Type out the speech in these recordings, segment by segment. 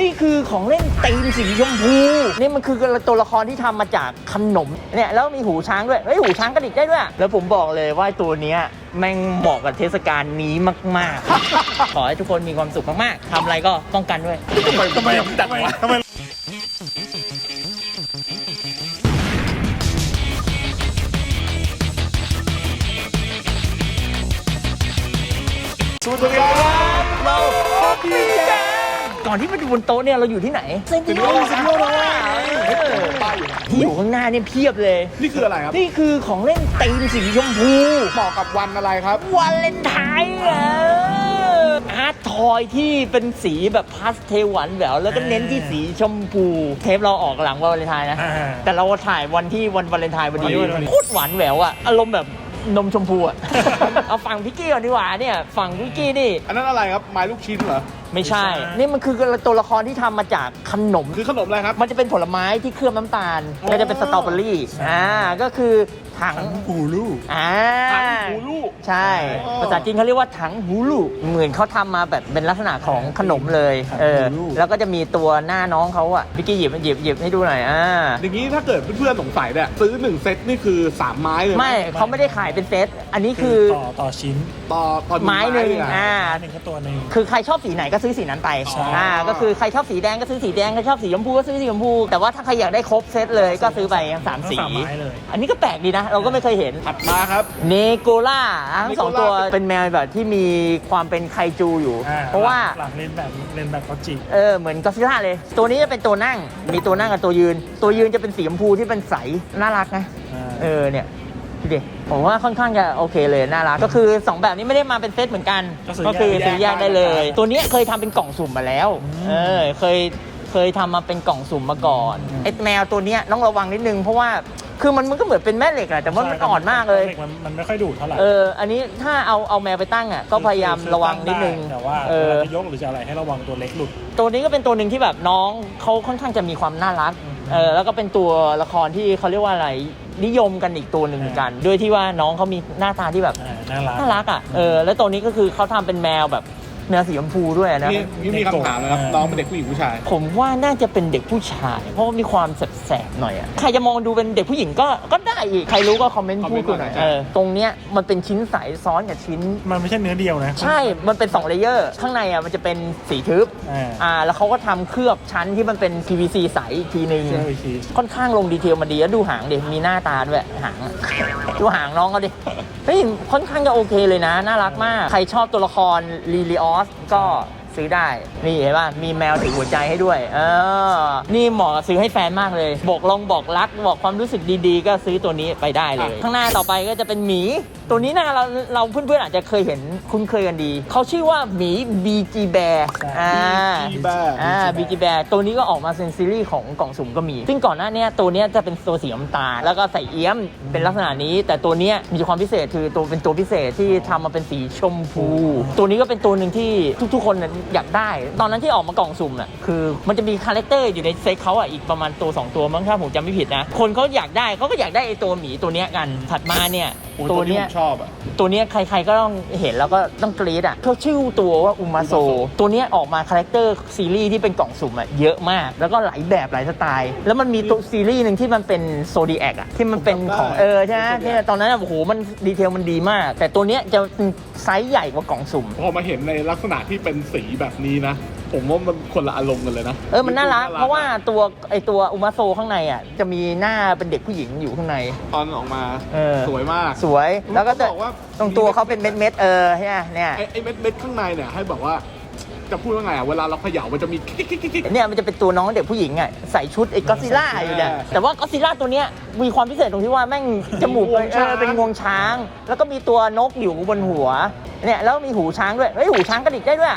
นี่คือของเล่นตีมสีชมพู นี่มันคือตัวละครที่ทำมาจากขนมเนี่ยแล้วมีหูช้างด้วยเฮ้ยหูช้างกระดิกได้ด้วย แล้วผมบอกเลยว่าตัวเนี้ยแม่งเหมาะกับเทศกาลนี้มาก ๆ ขอให้ทุกคนมีความสุขมาก ๆทำอะไรก็ป้องกันด้วยทำไมทำไมดักวะทำไมสวัสดีครับเราปีกัน ก่อนที่มาดูบนโต๊ะเนี่ยเราอยู่ที่ไหนเซนติโนเซนติโน่เลยป้ายอยู่นะที่อยู่ข้างหน้าเนี่ยเพียบเลยนี่คืออะไรครับ นี่คือของเล่นตีมสีชมพูเหมาะกับวันอะไรครับวาเลนไทน์เหรออาร์ตทอยที่เป็นสีแบบพาสเทลหวานแหววแล้วก็เน้นที่สีชมพู เทปเราออกหลังวันวาเลนไทน์นะอ่าแต่เราถ่ายวันที่วันวาเลนไทน์พอดีวันนี้วันนี้โคตรหวานแหววอะอารมณ์แบบนมชมพูอะเอาฝั่งพิกกี้ก่อนดีกว่าเนี่ย ฝั่งพิกกี้นี่ อันนั้นอะไรครับไม้ลูกชิ้นเหรอ ไม่ใช่ ไม่ใช่ นี่มันคือตัวละครที่ทำมาจากขนม คือขนมอะไรครับ มันจะเป็นผลไม้ที่เคลือบน้ำตาล อ๋อ ก็จะเป็นสตรอเบอรี่ อ่า ก็คือ ถังกูลูกอ่าถังหูลูกใช่อ๋อภาษาจีนเขาเรียกว่าถังหูลูกเหมือนเขาทำมาแบบเป็นลักษณะของขนมเลยถังเออหูลูกแล้วก็จะมีตัวหน้าน้องเขาอะพิกกี้หยิบหยิบหยิบให้ดูหน่อยอ่าอย่างนี้ถ้าเกิดเพื่อนๆสงสัยเนี่ยซื้อหนึ่งเซตนี่คือสามไม้เลยหไม่เขาไม่ได้ขายเป็นเซตอันนี้คือต่อต่อชิ้นต่อต่อไม้หนึ่งอะอ่าหนึ่งก็ตัวหนึ่งคือใครชอบสีไหนก็ซื้อสีนั้นไปใช่อ่าก็คือใครชอบสีแดงก็ซื้อสีแดงใครชอบสีชมพูก็ซื้อสีชมพูแต่ว่าถ้าใครอยากได้ครบเซตเลยก็ซื้อไปสามสีสามไม้เลยอันนี้ก็แปลกดีนะเราก็ไม่เคยเห็นถัดมาครับ เนโกล่าทั้งสอง Negola ตัวเป็นแมวแบบที่มีความเป็นไคจูอยู่อ่เพราะว่าหลังเล่นแบบเล่นแบบเขาจิเออเหมือนก็ซิล่าเลย ตัวนี้จะเป็นตัวนั่ง มีตัวนั่งกับตัวยืน ตัวยืนจะเป็นสีชมพูที่เป็นใสน่ารักนะอ่าเออเนี่ยดูดิผมว่าค่อนข้างจะโอเคเลยน่ารักก็คือ 2 แบบนี้ไม่ได้มาเป็นเซตเหมือนกัน ก็คือซื้อแยกได้เลย ตัวเนี้ยเคยทำเป็นกล่องสุ่มมาแล้วเออเคยเคยทำมาเป็นกล่องสุ่มมาก่อนไอ้แมวตัวเนี้ยต้องระวังนิดนึงเพราะว่า คือมันมันก็เหมือนเป็นแม่เหล็กแหละแต่ว่ามันอ่อนมากเลย มันมันไม่ค่อยดูดเท่าไหร่เออ อันนี้ถ้าเอาเอาแมวไปตั้งอะก็พยายามระวังนิดนึงแต่ว่าเออเวลาจะยกหรือจะอะไรให้ระวังตัวเล็กหลุด ตัวนี้ก็เป็นตัวหนึ่งที่แบบน้องเขาค่อนข้างจะมีความน่ารักเออแล้วก็เป็นตัวละครที่เขาเรียกว่าอะไรนิยมกันอีกตัวหนึ่งเหมือนกัน ด้วยที่ว่าน้องเขามีหน้าตาที่แบบอ่าน่ารักน่ารักอะเออแล้วตัวนี้ก็คือเขาทำเป็นแมวแบบ แมวสีชมพูด้วยนะ นี่นี่มีคำถามนะครับเออน้องเป็นเด็กผู้หญิงผู้ชาย ผมว่าน่าจะเป็นเด็กผู้ชาย เพราะว่ามีความแสบๆหน่อยอะใครจะมองดูเป็นเด็กผู้หญิงก็ก็ได้อีกใครรู้ก็คอมเมนต์พูดกูหน่อยคอมเมนต์มาหน่อยเออตรงเนี้ยมันเป็นชิ้นใสซ้อนกับชิ้น มันไม่ใช่เนื้อเดียวนะ ใช่ มันเป็น2เลเยอร์ ข้างในอะมันจะเป็นสีทึบ อ่าอ่า แล้วเขาก็ทำเคลือบชั้นที่มันเป็น PVC ใสอีกทีนึงเชื่ออีกที ค่อนข้างลงดีเทลมาดีแล้วดูหางดิมีหน้าตาด้วยหางอะดูหางน้องเขาดิ เฮ้ย ค่อนข้างจะโอเคเลยนะ น่ารักมาก ใครชอบตัวละครลีลิออสก็ ซื้อได้ นี่เห็นป่ะมีแมวถือหัวใจให้ด้วย เออ นี่เหมาะกับซื้อให้แฟนมากเลย บอกลองบอกรักบอกความรู้สึกดีๆ ก็ซื้อตัวนี้ไปได้เลย ข้างหน้าต่อไปก็จะเป็นหมี ตัวนี้นะเราเราเพื่อนๆอาจจะเคยเห็นคุ้นเคยกันดี เขาชื่อว่าหมี BG Bear อ่า BG Bear อ่า BG Bear ตัวนี้ก็ออกมาเป็นซีรีส์ของกล่องสุ่มก็มี ซึ่งก่อนหน้าเนี้ยตัวเนี้ยจะเป็นตัวสีน้ำตาลแล้วก็ใส่เอี้ยมเป็นลักษณะนี้ แต่ตัวเนี้ยมีความพิเศษคือตัวเป็นตัวพิเศษที่ทำมาเป็นสีชมพู ตัวนี้ก็เป็นตัวหนึ่งที่ทุกๆ คนน่ะอยากได้ ตอนนั้นที่ออกมากล่องสุ่มน่ะคือมันจะมีคาแรคเตอร์อยู่ในเซตเขาอะอีกประมาณตัว 2 ตัวมั้งถ้าผมจำไม่ผิดนะ คนเขาอยากได้เขาก็อยากได้ไอตัวหมีตัวเนี้ยกันถัดมาเนี่ย โอ้ยตัวนี้เนี้ยผมชอบอะ ตัวเนี้ยใครๆก็ต้องเห็นแล้วก็ต้องกรี๊ดอะเขาชื่อตัวว่าอุมาโซ ตัวเนี้ยออกมาคาแรคเตอร์ซีรีส์ที่เป็นกล่องสุ่มอะเยอะมาก แล้วก็หลายแบบหลายสไตล์ แล้วมันมีตัวซีรีส์หนึ่งที่มันเป็นโซดีแอคอะที่มันเป็นของผมจำได้เออใช่ไหม Zodiac ที่ตอนนั้นอะโอ้โหมันดีเทลมันดีมาก แต่ตัวเนี้ยจะเป็นไซส์ใหญ่กว่ากล่องสุ่มพอมาเห็นในลักษณะที่เป็นสีแบบนี้นะผมว่ามันคนละอารมณ์กันเลยนะเออมันน่ารัก เพราะว่าตัวไอตัวอุมาโซข้างในอะจะมีหน้าเป็นเด็กผู้หญิงอยู่ข้างใน ตอนออกมาเออ สวยมาก สวยแล้วก็จะเขาบอกว่า ตรงตัวเขาเป็นเม็ดเม็ดๆเออใช่ไหมเนี่ยไอ้ไอ้เม็ดเม็ดข้างในเนี่ยให้แบบว่า จะพูดว่าไงอะเวลาเราเขย่ามันจะมีกิ๊กๆๆๆเนี่ยมันจะเป็นตัวน้องเด็กผู้หญิงอะใส่ชุดไอ้ก็ซิล่าอยู่เนี่ยอ่าแต่ว่าก็ซิล่าตัวเนี้ยมีความพิเศษตรงที่ว่าแม่งจมูกงวงเอช้าง อเป็นงวงช้าง แล้วก็มีตัวนกอยู่บนหัวเนี่ยแล้วมีหูช้างด้วยเฮ้ยหูช้างกระดิกได้ด้วยอ้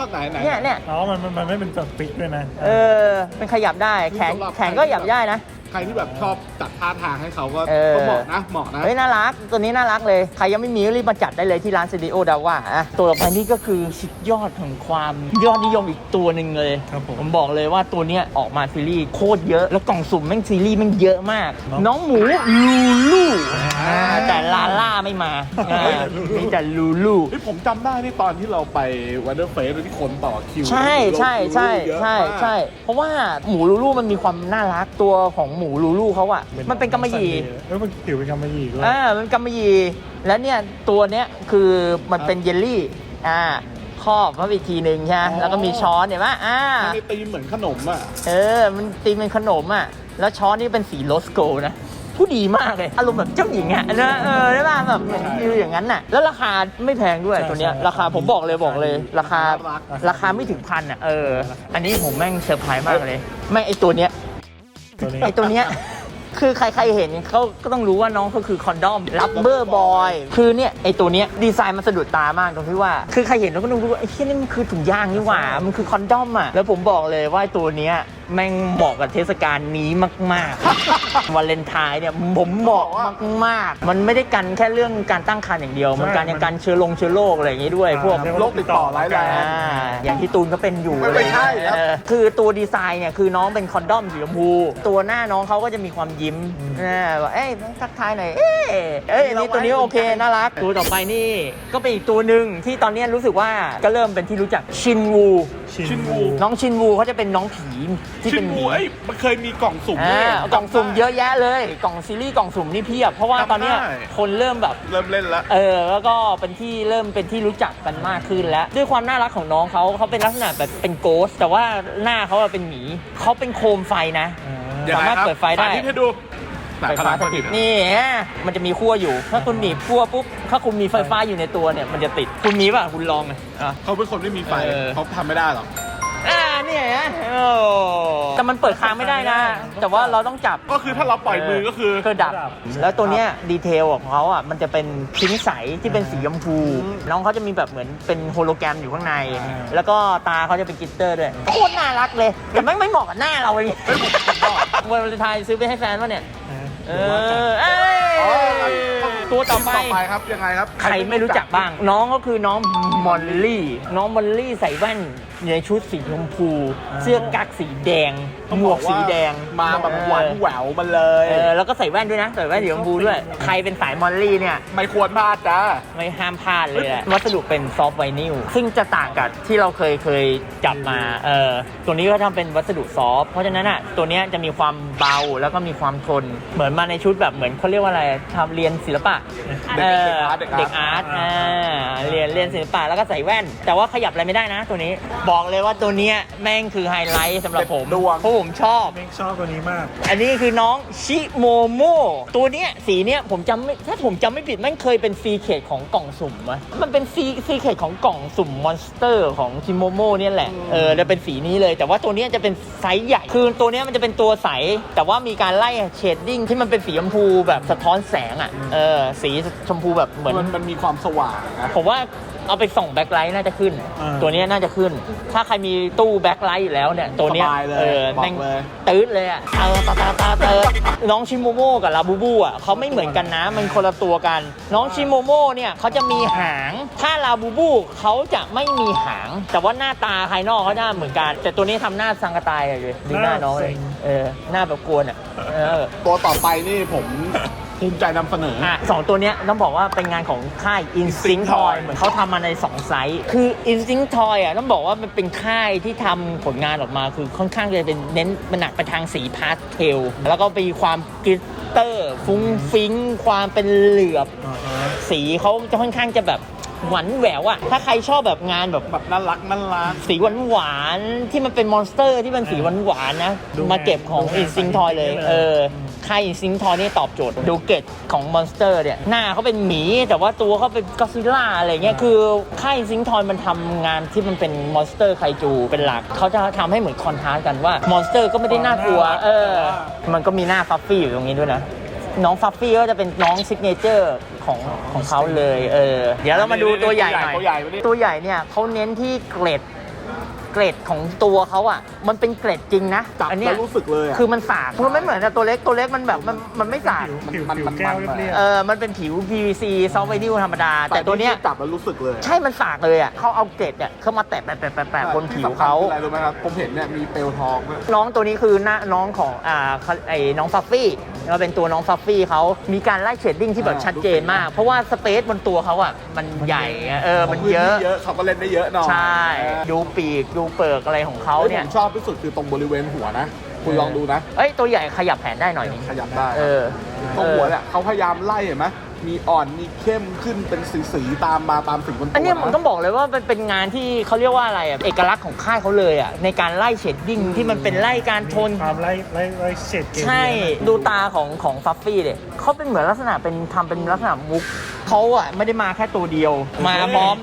าวไหนไหน เนี่ยเนี่ยอ๋อมันมันมันไม่เป็นแบบฟิกด้วยนะเออเป็นขยับได้แขนสำหรับแขนก็ขยับได้นะ ใครที่แบบชอบจัดท่าทางให้เขาก็เออ ก็เหมาะนะเหมาะนะ เฮ้ยน่ารักตัวนี้น่ารักเลย ใครยังไม่มีก็รีบมาจัดได้เลยที่ร้านสตูดิโอดาว่าอะตัวต่อไปนี่ก็คือสุดยอดของความยอดนิยมอีกตัวหนึ่งเลย ครับผม ผมบอกเลยว่าตัวเนี้ยออกมาซีรีส์โคตรเยอะ แล้วกล่องสุ่มแม่งซีรีส์แม่งเยอะมากเนอะน้องหมูลูลูอ่าอ่าแต่ลาล่า ไม่มาอ่าลูลูมีแต่ลูลูที่ผมจำได้ที่ตอนที่เราไปวันเดอร์เฟสที่คนต่อคิวใช่ใช่ใช่เยอะใช่มากใช่ เพราะว่าหมูลูลูมันมีความน่ารักตัวของหมูลูลูเขาอะมันเป็นกำมะหยี่เออมันผิวเป็นกำมะหยี่ด้วย อ่ามันกำมะหยี่แล้วเนี่ยตัวเนี้ยคือมันเป็นเยลลี่อ่าครอบเข้าไปอีกทีหนึ่งใช่ไหมแล้วก็มีช้อนเห็นไหมอ่า มันมีตีมเหมือนขนมอะ เออ มันตีเป็นขนมอะ แล้วช้อนนี่เป็นสีโรสโกนะ ผู้ดีมากเลยอารมณ์แบบเจ้าหญิงอะนะเออได้ป่ะแบบเหมือนฟิลอย่างนั้นน่ะแล้วราคาไม่แพงด้วยใช่ตัวเนี้ยใช่ราคาผมบอกเลยบอกเลย ราคาน่ารักราคาไม่ถึงพันอะเอออันนี้ผมแม่งเซอร์ไพรส์มากเลยแม่งไอตัวเนี้ยตัวนี้ไอตัวเนี้ยคือใครๆเห็นเขาก็ต้องรู้ว่าน้องเขาคือคอนดอมรับเบอร์บอย คือเนี่ยไอตัวเนี้ยดีไซน์มันสะดุดตามากตรงที่ว่า คือใครเห็นเราก็ต้องรู้ว่าไอ้เชี่ยนี่มันคือถุงยางนี่หว่า มันคือคอนดอมอะ แล้วผมบอกเลยว่าไอ้ตัวเนี้ย แม่งเหมาะกับเทศกาลนี้มากๆวาเลนไทน์เนี่ยผมเหมาะมากๆ มันไม่ได้กันแค่เรื่องการตั้งครรภ์อย่างเดียว มันการยังกันเชื้อลงเชื้อโรคอะไรอย่างงี้ด้วย พวกโรคติดต่อร้ายแรง อ่าอย่างที่ตูนก็เป็นอยู่ไม่ไม่ใช่ครับ เออคือตัวดีไซน์เนี่ยคือน้องเป็นคอนดอมสีชมพู ตัวหน้าน้องเขาก็จะมีความยิ้มนะว่าเอ้ยทักทายหน่อย เอ้ยเอ้ยอันนี้ตัวนี้โอเค น่ารัก ตัวต่อไปนี่ก็เป็นอีกตัวหนึ่งที่ตอนนี้รู้สึกว่าก็เริ่มเป็นที่รู้จักชินวู ชินวู น้องชินวูเขาจะเป็นน้องผีที่ชิเป็นนหวูมีเอ้ยมันเคยมีกล่องสุ่มอ่าด้วยกล่องสุ่มเยอะแยะเลย กล่องซีรีส์กล่องสุ่มนี่เพียบเพราะว่าตอนเนี้ยจำได้คนเริ่มแบบ เริ่มเล่นแล้วเออแล้วก็เป็นที่เริ่มเป็นที่รู้จักกันมากขึ้นแล้ว ด้วยความน่ารักของน้องเขาเขาเป็นลักษณะแบบเป็นโกสแต่ว่าหน้าเขาอะเป็นหมีเขาเป็นโคมไฟนะอ่าสามารถเปิดไฟได้ สาธิตให้ดูไฟฟ้าสถิตนี่ฮะมันจะมีขั้วอยู่ ถ้าคุณหนีบขั้วปุ๊บถ้าคุณมีไฟฟ้าอยู่ในตัวเนี่ยมันจะติดคุณมีป่ะคุณลองเลยอะ เขาเป็นคนไม่มีไฟเออ เขาทำไม่ได้หรอกอ่า เนี่ยฮะโอ้แต่มันเปิดค้างไม่ได้นะ แต่ว่าเราต้องจับ ก็คือถ้าเราปล่อยมือก็คือ คือดับ แล้วตัวเนี้ยดีเทลของเขาอะมันจะเป็นชิ้นใสที่เป็นสีชมพูอืมน้องเขาจะมีแบบเหมือนเป็นโฮโลแกรมอยู่ข้างในอ่าแล้วก็ตาเขาจะเป็นกลิตเตอร์ด้วยโคตรน่ารักเลย แต่ไม่งไม่เหมาะกับหน้าเราเลยวันวาเลนไทน์ซื้อไปให้แฟนวะเนี่ย เออเอ้ย ตัวต่อไปต่อไปครับยังไงครับใครไม่รู้จักบ้าง น้องก็คือน้องมอลลี่ น้องมอลลี่ใส่แว่นในชุดสีชมพู เสื้อกั๊กสีแดง หมวกสีแดงมาแบบหวานแหววมาเลยเออแล้วก็ใส่แว่นด้วยนะใส่แว่นสีชมพูด้วย ใครเป็นสายมอลลี่เนี่ย ไม่ควรพลาดจ้าไม่ห้ามพลาดเลยแหละวัสดุเป็นซอฟต์ไวนิลซึ่งจะต่างกับที่เราเคยเคยจับมาเออตัวนี้ก็ทำเป็นวัสดุซอฟต์เพราะฉะนั้นอะตัวเนี้ยจะมีความเบาแล้วก็มีความทน เหมือนมาในชุดแบบเหมือนเขาเรียกว่าอะไรทำเรียนศิลปะเด็กเออเด็กอาร์ตเด็เด็กกอาอาร์ร์ตตอ่าเรียนเรียนศิลปะแล้วก็ใส่แว่น แต่ว่าขยับอะไรไม่ได้นะ ตัวนี้บอกเลยว่าตัวเนี้ยแม่งคือไฮไลท์สำหรับผมดวง เพราะผมชอบ เม่งชอบตัวนี้มาก อันนี้คือน้องชิโมโมตัวเนี้ยสีเนี้ยผมจำไม่ถ้าผมจำไม่ผิดมันเคยเป็นซีเคดของกล่องสุ่มไหมมันเป็นซีซีเคดของกล่องสุ่มมอนสเตอร์ของชิโมโมเนี่ยแหละเออจะเป็นสีนี้เลย แต่ว่าตัวเนี้ยจะเป็นไซส์ใหญ่คือตัวเนี้ยมันจะเป็นตัวใส แต่ว่ามีการไล่เชดดิ้งที่มันเป็นสีชมพูแบบสะท้อนแสงอะเออสีชมพูแบบเหมือน มันมันมีความสว่างนะ ผมว่าเอาไปส่องแบ็คไลท์น่าจะขึ้นอ่าตัวเนี้ยน่าจะขึ้น ถ้าใครมีตู้แบ็คไลท์อยู่แล้วเนี่ย ตัวเนี้ยสบายเลยเออบอกแม่งเลย ตืดเลยอะเออตาตาตาเตอน้องชิโมโมกับลาบูบูอะเขาไม่เหมือนกันนะ มันคนละตัวกัน น้องชิโมโมเนี่ยเขาจะมีหาง ถ้าลาบูบูเขาจะไม่มีหาง แต่ว่าหน้าตาภายนอกเขาหน้าเหมือนกัน แต่ตัวนี้ทำหน้าสังกะตายเลยดูหน้าน้องเลย เออ หน้าแบบกวนอะ เออ ตัวต่อไปนี่ผม ภูมิใจนำเสนอ อะสองตัวเนี้ยต้องบอกว่าเป็นงานของค่าย Instinct Toy เหมือนเขาทำมาใน 2 ไซส์ คือ Instinct Toy อะต้องบอกว่ามันเป็นค่ายที่ทำผลงานออกมาคือค่อนข้างจะเป็นเน้นมันหนักไปทางสีพาสเทล แล้วก็มีความกลิตเตอร์ ฟุ้งฟิ้ง ความเป็นเหลือบอ่าฮะสีเขาจะค่อนข้างจะแบบหวานแหววอะถ้าใครชอบแบบงานแบบ แบบน่ารักน่ารัก สีหวานหวานๆที่มันเป็นมอนสเตอร์ที่มันสีหวานหวานๆนะ ดูมาเก็บของดูงาน Instinct Toy เลยใส่เอออื มค่าย Instinct Toy นี่ตอบโจทย์ดูเกตของมอนสเตอร์เนี่ยหน้าเขาเป็นหมี แต่ว่าตัวเขาเป็นก็ซิล่าอะไรเงี้ยคือค่าย Instinct Toy มันทำงานที่มันเป็นมอนสเตอร์ไคจูเป็นหลักเขาจะทำให้เหมือนคอนทราสต์กันว่ามอนสเตอร์ก็ไม่ได้น่ากลัวเออมันก็มีหน้าฟัฟฟี่อยู่ตรงนี้ด้วยนะน้องฟัฟฟี่ก็จะเป็นน้องซิกเนเจอร์ของของเขาเลย เออ เดี๋ยวเรามาดูตัวใหญ่หน่อยตัวใหญ่ตัวใหญ่ตัวใหญ่เนี่ยเขาเน้นที่เกล็ด เกรดของตัวเขาอะ มันเป็นเกรดจริงนะจับอันเนี้แล้ยวรู้สึกเลยอะคือมันสากมันไม่เหมือนกับตัวเล็กตัวเล็กมันแบบมันมันไม่สากผิวมันผิวมัน แก้วมันเรียบเออมันเป็นผิว PVC ซอฟต์ไวนิลธรรมดา แต่ตัวเนี้ย จับแล้วรู้สึกเลยใช่มันสากเลยอะเขาเอาเกรดเนี่ยเข้ามาแตะแปะแปะแปะแปะบนผิวเขาที่สำคัญคืออะไรรู้ไหมครับผมเห็นเนี่ยมีเปลวทองด้วยน้องตัวนี้คือหน้าน้องของอ่าเขาไอ้น้องฟัฟฟี่ เราเป็นตัวน้องฟัฟฟี่เขามีการไล่เชดดิ้งที่แบบอ่าชัดเจนมาก เพราะว่าสเปซบนตัวเขาอะมันใหญ่อะเออมันเยอะพื้นที่เยอะเขาก็เล่นได้เยอะหน่อยใช่เออดูปีกดูเปิกอะไรของเขาเฮ้ยเนี่ยผมชอบที่สุดคือตรงบริเวณหัวนะคุณลองดูนะเอ้ยตัวใหญ่ขยับแขนได้หน่อยนึงขยับได้เออตรงหัวเนี่ยเขาพยายามไล่เห็นไหม มีอ่อนมีเข้มขึ้นเป็นสีๆตามมาตามสีบนตัวอันเนี้ยผมะต้องบอกเลยว่ามันเป็นงานที่เขาเรียกว่าอะไรอะเอกลักษณ์ของค่ายเขาเลยอะในการไล่เชดดิ้งที่มันเป็นไล่การโทน ความไล่ไล่ไล่เฉดเกมใช่ดูตาของของฟัฟฟี่เนี่ยเขาเป็นเหมือนลักษณะเป็นทำเป็นลักษณะมุกเขาอะไม่ได้มาแค่ตัวเดียว มาพร้อม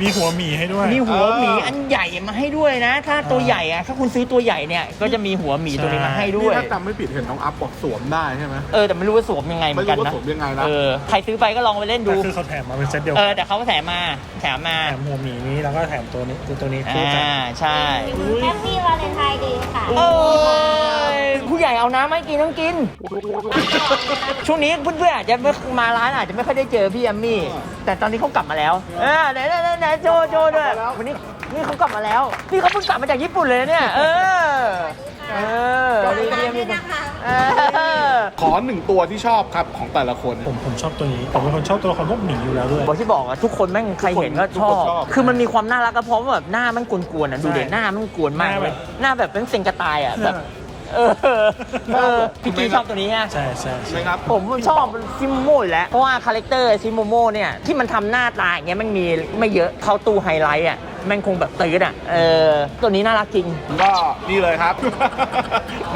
มีหัวหมีให้ด้วย มีหัวหมีอันใหญ่มาให้ด้วยนะ ถ้าตัวใหญ่อะถ้าคุณซื้อตัวใหญ่เนี่ยก็จะมีหัวหมีตัวนี้มาให้ด้นี่วยถ้าจำไม่ผิดเห็นน้องอัพบอกสวมได้ใช่ไหมเออแต่ไม่รู้ว่าสวมยังไงเหมือนกันไม่รู้นะว่าสวมยังไงนะ เออใครซื้อไปก็ลองไปเล่นแต่ดูคือเขาแถมมาเป็นเซตเดียวเออแต่เขาแถมมาแถมมาแถมหัวหมีนี้แล้วก็แถมตัวนี้ตัวนี้คู่อ่ากันใช่แฮปปี้วาเลนไทน์ดีค่ะ โอ้ยผู้ใหญ่เอาน้ำไม่กินต้องกิน ช่วงนี้เพื่อนๆอาจจะไม่มาร้านอาจจะไม่ค่อยได้เจอพี่แอมมี่ แต่ตอนนี้เขากลับมาแล้วเออไหนไหนไหนไหนโจโจด้วยวันนี้นี่เขากลับมาแล้วนี่เขาเพิ่งกลับมาจากญี่ปุ่นเลยนะเนี่ย เออเออขอบดีคุณพี่แอมมี่ด้วยนะคะ เออ ขอหนึ่งตัวที่ชอบครับของแต่ละคน ผมผมชอบตัวนี้ผมเป็นคนชอบตัวละครพวกหมีอยู่แล้วด้วย บอกที่บอกอะทุกคนแม่งใครเห็นก็ทุชกอคนบชอบคือมันมีความน่ารักก็เพราะว่าแบบหน้ามันกวนๆอะดูเด็ใช่หน้ามันกวนมากหน้าเลแบยบหน้าแบบเป็นเซ็งกระตายอะแบบ เออเออพี่กี้ชอบตัวนี้ฮะ ใช่ใช่ใช่ใช่ไหมครับ ผมชอบซิมโมอยู่แล้ว เพราะว่าคาแรคเตอร์ซิโมโมเนี่ยที่มันทำหน้าตาอย่างเงี้ยมันมีไม่เยอะเข้าตู้ไฮไลท์อะแมันคงแบบตื้ดอะเออตัวนี้น่ารักจริง ก็นี่เลยครับ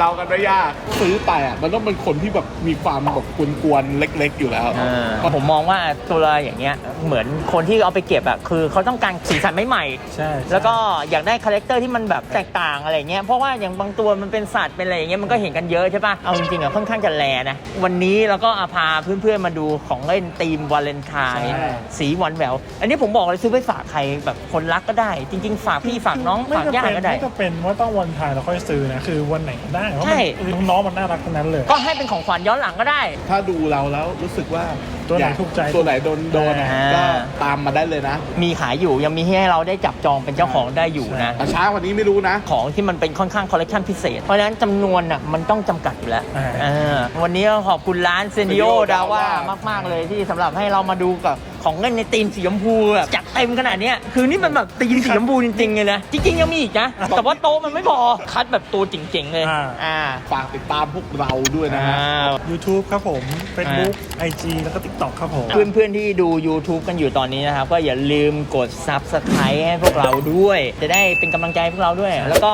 เดากันไม่ยาก ซื้อไปอะมันต้องเป็นคนที่แบบมีความแบบกวนๆเล็ก ๆ อยู่แล้วเออผมมองว่าตัวอย่างเงี้ยเหมือนคนที่เอาไปเก็บอะคือเขาต้องการสีสันใหม่ๆใช่ใช่ แล้วก็อยากได้คาแรคเตอร์ที่มันแบบแตกต่างอะไรเงี้ยเพราะว่าอย่างบางตัวมันเป็นสัตว์เป็นอะไรอย่างเงี้ยมันก็เห็นกันเยอะใช่ปะเอาจริงๆอะค่อนข้างจะแลนะวันนี้เราก็อาพาเพื่อนๆมาดูของเล่นธีมวาเลนไทน์ใช่ สีหวานแหววอันนี้ผมบอกเลยซื้อไปฝากใครแบบคนรักก็ได้ จริง ๆ ฝากพี่ฝากน้องไม่ฝากจำญาเป็ตินก็ได้ ไม่จำเป็นว่าต้องวันไทายเราค่อยซื้อนะ คือวันไหนก็ได้เพราะใช่มันน้องๆมันน่ารักทั้งนั้นเลย ก็ให้เป็นของขวัญย้อนหลังก็ได้ ถ้าดูเราแล้วรู้สึกว่า ตัวไหนอยาถูกใจ ตัวไหนโดนโดนๆอะอ่า ก็ตามมาได้เลยนะมีขายอยู่ยังมีให้เราได้จับจองเป็นเจ้าของได้อยู่นะ แต่ช้ากว่านี้ไม่รู้นะ ของที่มันเป็นค่อนข้างคอลเลกชันพิเศษ เพราะฉะนั้นจำนวนอะมันต้องจำกัดอยู่แล้วอ่า เออวันนี้ก็ขอบคุณร้านเซนดิโอ Sendio ดาว่า Dawa มาก ๆ เลยที่สำหรับให้เรามาดูกับของเล่นในธีมสีชมพูแบบจัดเต็มขนาดเนี้ยคือนี่มันแบบธีมสีชมพูจริง ๆ เลยนะ จริง ๆ ยังมีอีกนะ แต่ว่าโต๊ะมันไม่พอ คัดแบบตัวเจ๋งๆเลย อ่าอ่าฝากติดตามพวกเราด้วยนะฮะอ่า YouTube ครับผม Facebook IG แล้วก็ TikTok ครับผมเพื่อนๆที่ดู YouTube กันอยู่ตอนนี้นะครับ ก็อย่าลืมกด Subscribe ให้พวกเราด้วย จะได้เป็นกำลังใจให้พวกเราด้วย แล้วก็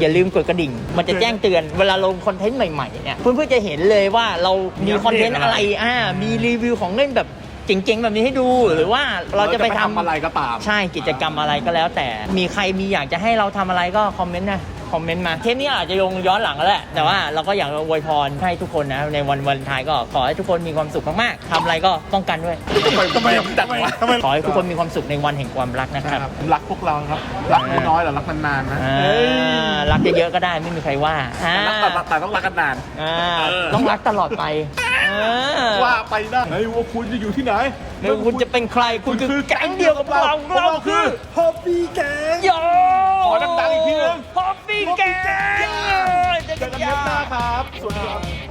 อย่าลืมกดกระดิ่ง มันจะแจ้งเตือนเวลาลงคอนเทนต์ใหม่ๆเนี่ยเพื่อนๆจะเห็นเลยว่าเรามีคอนเทนต์อะไรอ่ามีรีวิวของเล่นแบบเจ๋งๆแบบนี้ให้ดูหรือว่าเราจะไปทำอะไรก็ตาม ใช่กิจกรรมอะไรก็แล้วแต่มีใครมีอยากจะให้เราทำอะไรก็คอมเมนต์นะ คอมเมนต์มาเทปนี้อาจจะลงย้อนหลังแล้วแหละแต่ว่าเราก็อยากอวยพรให้ทุกคนนะในวันวันไทายก็ขอให้ทุกคนมีความสุขมากๆทำอะไรก็ป้องกันด้วยทำไมจัดวะทำไมขอให้ทุกคนมีความสุขในวันแห่งความรักนะครับรักพวกเราครับ รักน้อยๆแต่รักนานๆนะอ่ารักเยอะๆก็ได้ไม่มีใครว่าอ่ารักแต่แต่ต้องรักกันนานอ่าเออต้องรักตลอดไปอ่าว่าไปได้ไอ้ว่าคุณจะอยู่ที่ไหนไม่ว่าคุณจะเป็นใครคุณคือแก๊งเดียวกับเราเราคือฮอบบี้แกงโย ขอดังๆอีกทีนึงฮอปปี้แก๊งเจอเจกัอนกันยาเทปหน้าครับ สวัสดีครับ